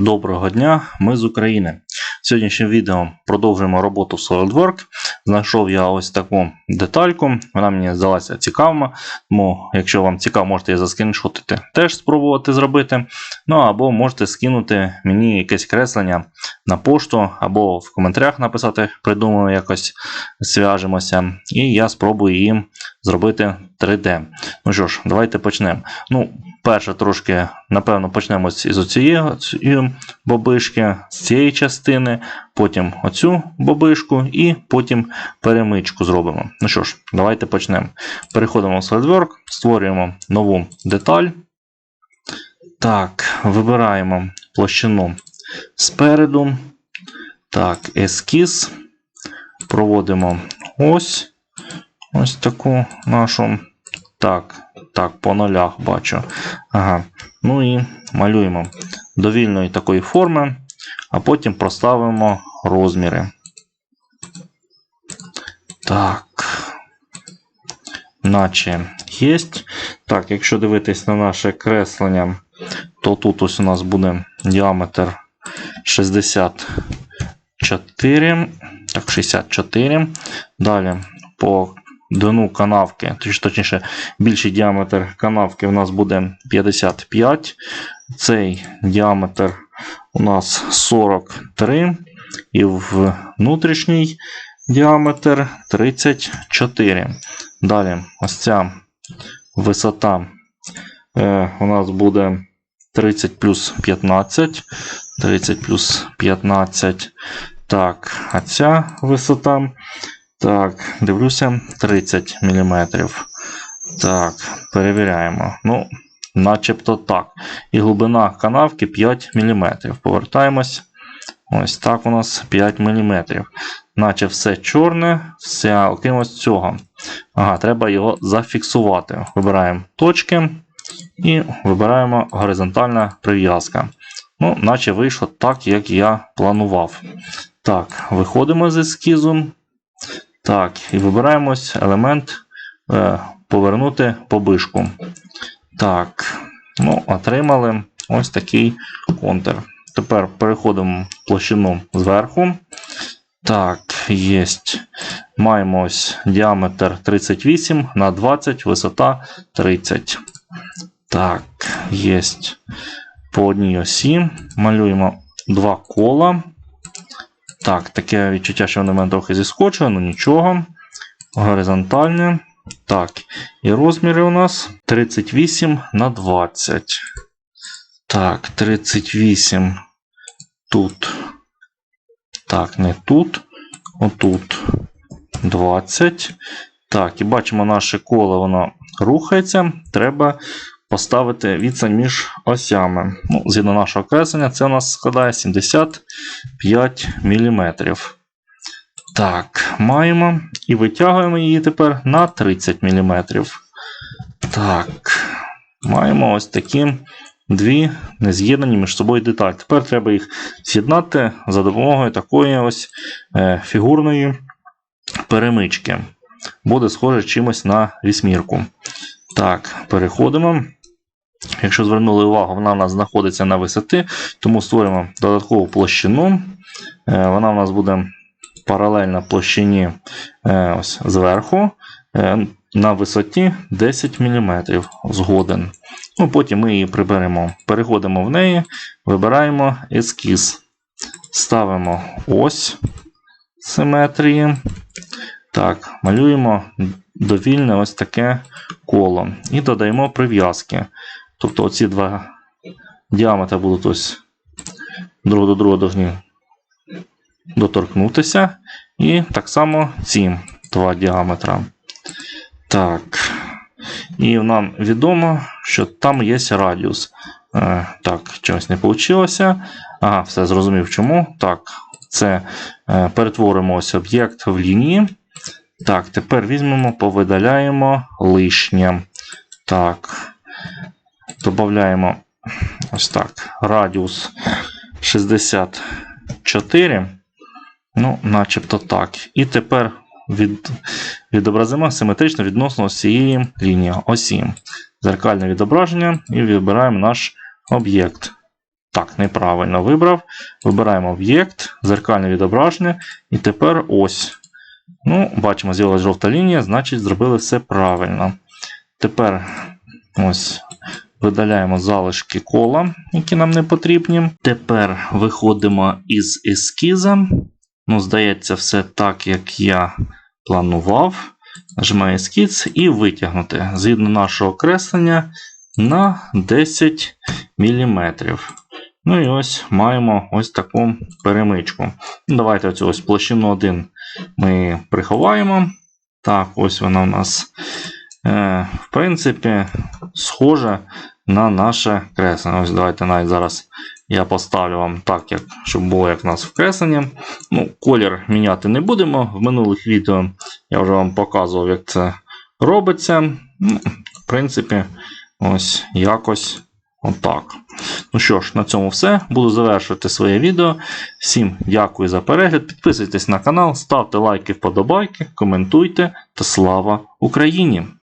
Доброго дня, ми з України. Сьогоднішнім відео продовжуємо роботу в SolidWorks. Знайшов я ось таку детальку. Вона мені здалася цікава. Тому, якщо вам цікаво, можете її заскріншотити, теж спробувати зробити. Ну або можете скинути мені якесь креслення на пошту, або в коментарях написати, придумаю якось зв'яжемося. І я спробую її зробити 3D. Ну що ж, давайте почнемо. Ну, перше трошки, напевно, почнемо з цієї бобишки, з цієї частини, потім оцю бобишку і потім перемичку зробимо. Ну що ж, давайте почнемо. Переходимо в SolidWorks, створюємо нову деталь. Так, вибираємо площину спереду. Так, ескіз. Проводимо ось ось таку нашу. Так, так, по нулях бачу. Ага. Ну і малюємо довільної такої форми, а потім проставимо розміри. Так. Наче є. Так, якщо дивитись на наше креслення, то тут ось у нас буде діаметр 64. Так, 64. Далі по дну канавки, точніше, більший діаметр канавки у нас буде 55. Цей діаметр у нас 43. І внутрішній діаметр 34. Далі, ось ця висота е, у нас буде 30 плюс 15. 30 плюс 15. Так, а ця висота. Так, дивлюся 30 мм. Так, перевіряємо. Ну, начебто так. І глибина канавки 5 мм. Повертаємось. Ось так у нас 5 мм. Наче все чорне, все, окрім ось цього. Ага, треба його зафіксувати. Вибираємо точки і вибираємо горизонтальна прив'язка. Ну, наче вийшло так, як я планував. Так, виходимо з ескізу. Так, і вибираємось елемент е, повернути побишку. Так, ну, отримали ось такий контур. Тепер переходимо площину зверху. Так, є. Маємо ось діаметр 38 на 20, висота 30. Так, є. По одній осі. Малюємо два кола. Так, таке відчуття, що воно в мене трохи зіскочило, ну нічого. Горизонтальне. Так, і розміри у нас 38 на 20. Так, 38 тут. Так, не тут. Отут 20. Так, і бачимо, наше коло воно рухається. Треба поставити відстань між осями. Ну, Згідно нашого креслення, це у нас складає 75 мм. Так, маємо. І витягуємо її тепер на 30 мм. Так, маємо ось такі дві нез'єднані між собою деталі. Тепер треба їх з'єднати за допомогою такої ось е, фігурної перемички. Буде схоже чимось на вісьмірку. Так, переходимо. Якщо звернули увагу, вона у нас знаходиться на висоті, тому створюємо додаткову площину. Е, Вона у нас буде паралельна площині е, ось зверху е, на висоті 10 мм згоден. Ну, Потім ми її приберемо. Переходимо в неї, вибираємо ескіз. Ставимо ось симетрії. Так, малюємо довільне ось таке коло. І додаємо прив'язки. Тобто оці два діаметри будуть ось друг до друга повинні доторкнутися. І так само ці два діаметри. Так. І нам відомо, що там є радіус. Е, так, чогось не вийшло. Ага, все зрозумів чому. Так, це е, перетворимо ось об'єкт в лінії. Так, тепер візьмемо, повидаляємо лишнє. Так. Додаємо ось так. Радіус 64. Ну, начебто так. І тепер від, відобразимо симетрично відносно цієї лінії осі. Зеркальне відображення і вибираємо наш об'єкт. Так, неправильно вибрав. Вибираємо об'єкт, зеркальне відображення. І тепер ось. Ну, бачимо, з'явилася жовта лінія, значить зробили все правильно. Тепер ось видаляємо залишки кола, які нам не потрібні. Тепер виходимо із ескіза. Ну, здається, все так, як я планував. Нажимаю ескіз і витягнути згідно нашого креслення на 10 мм. Ну і ось маємо ось таку перемичку. Ну, Давайте оцю ось площину 1 ми приховаємо. Так, ось вона у нас, в принципі, схожа на наше креслення. Ось давайте навіть зараз я поставлю вам так, як, щоб було як у нас в кресленні. Ну, колір міняти не будемо. В минулих відео я вже вам показував, як це робиться. Ну, в принципі, ось якось отак. Ну що ж, на цьому все. Буду завершувати своє відео. Всім дякую за перегляд. Підписуйтесь на канал, ставте лайки, вподобайки, коментуйте та слава Україні!